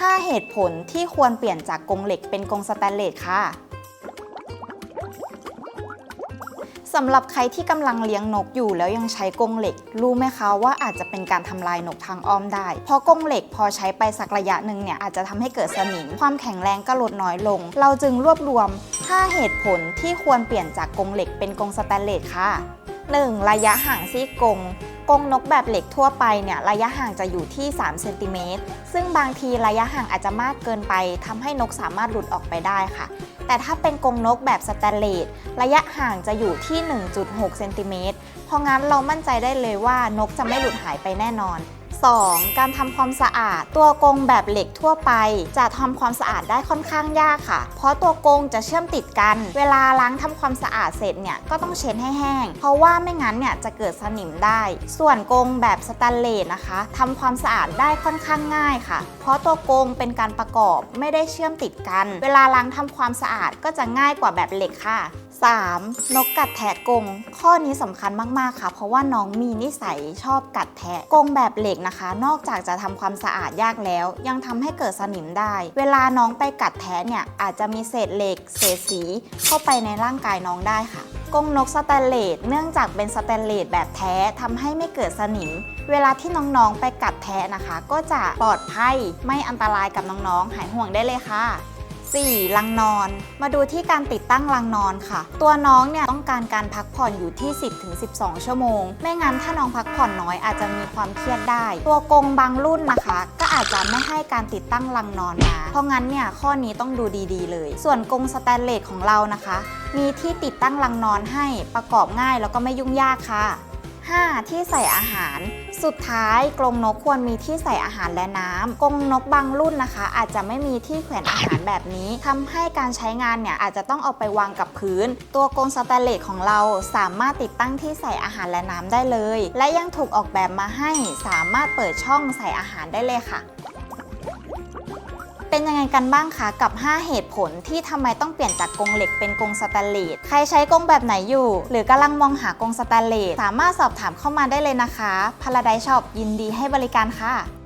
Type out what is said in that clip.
5 เหตุผลที่ควรเปลี่ยนจากกรงเหล็กเป็นกรงสแตนเลสค่ะสำหรับใครที่กำลังเลี้ยงนกอยู่แล้วยังใช้กรงเหล็ก รู้ไหมคะว่าอาจจะเป็นการทำลายนกทางอ้อมได้ เพราะกรงเหล็กพอใช้ไปสักระยะหนึ่งเนี่ยอาจจะทำให้เกิดสนิม ความแข็งแรงก็ลดน้อยลง เราจึงรวบรวม 5 เหตุผลที่ควรเปลี่ยนจากกรงเหล็กเป็นกรงสแตนเลสค่ะ 1. ระยะห่างซี่กรง กรงนกแบบเหล็กทั่วไปเนี่ยระยะห่างจะอยู่ที่3เซนติเมตรซึ่งบางทีระยะห่างอาจจะมากเกินไปทำให้นกสามารถหลุดออกไปได้ค่ะ แต่ถ้าเป็นกรงนกแบบสแตนเลสระยะห่างจะอยู่ที่ 1.6เซนติเมตรเพราะงั้นเรามั่นใจได้เลยว่านกจะไม่หลุดหายไปแน่นอน 2. การทำความสะอาด ตัวกรงแบบเหล็กทั่วไป จะทำความสะอาดได้ค่อนข้างยากค่ะ เพราะตัวกรงจะเชื่อมติดกัน เวลาล้างทำความสะอาดเสร็จเนี่ยก็ต้องเช็ดให้แห้ง เพราะว่าไม่งั้นเนี่ยจะเกิดสนิมได้ ส่วนกรงแบบสแตนเลสนะคะทำความสะอาดได้ค่อนข้างง่ายค่ะ เพราะตัวกรงเป็นการประกอบไม่ได้เชื่อมติดกัน เวลาล้างทำความสะอาดก็จะง่ายกว่าแบบเหล็กค่ะ 3. นกกัดแทะกรงข้อนี้สำคัญมากๆค่ะ เพราะว่าน้องมีนิสัยชอบกัดแทะกรงแบบเหล็กนะคะ นอกจากจะทำความสะอาดยากแล้ว ยังทำให้เกิดสนิมได้ เวลาน้องไปกัดแทะเนี่ยอาจจะมีเศษเหล็ก เศษสี เข้าไปในร่างกายน้องได้ค่ะกงนกสแตนเลสเนื่องจากเป็นสแตนเลสแบบแท้ทำให้ไม่เกิดสนิม เวลาที่น้องๆไปกัดแทะนะคะ ก็จะปลอดภัยไม่อันตรายกับน้องๆ หายห่วงได้เลยค่ะ 4. ลังนอน มาดูที่การติดตั้งลังนอนค่ะ ตัวน้องเนี่ยต้องการการพักผ่อนอยู่ที่ 10-12 ชั่วโมง ไม่งั้นถ้าน้องพักผ่อนน้อยอาจจะมีความเครียดได้ ตัวกงบางรุ่นนะคะ ก็อาจจะไม่ให้การติดตั้งลังนอนมาเพราะงั้นเนี่ยข้อนี้ต้องดูดีๆ เลย ส่วนกงสแตนเลสของเรานะคะ มีที่ติดตั้งลังนอนให้ประกอบง่ายแล้วก็ไม่ยุ่งยากค่ะ 5. ที่ใส่อาหาร สุดท้ายกรงนกควรมีที่ใส่อาหารและน้ำกรงนกบางรุ่นนะคะ อาจจะไม่มีที่แขวนอาหารแบบนี้ทำให้การใช้งานเนี่ยอาจจะต้องเอาไปวางกับพื้น ตัวกรงสแตนเลสของเราสามารถติดตั้งที่ใส่อาหารและน้ำได้เลย และยังถูกออกแบบมาให้สามารถเปิดช่องใส่อาหารได้เลยค่ะ เป็นยังไงกันบ้างคะกับ 5 เหตุผลที่ทำไมต้องเปลี่ยนจากกรงเหล็กเป็นกรงสแตนเลส ใครใช้กรงแบบไหนอยู่ หรือกำลังมองหากรงสแตนเลส สามารถสอบถามเข้ามาได้เลยนะคะพาราไดช็อปยินดีให้บริการค่ะ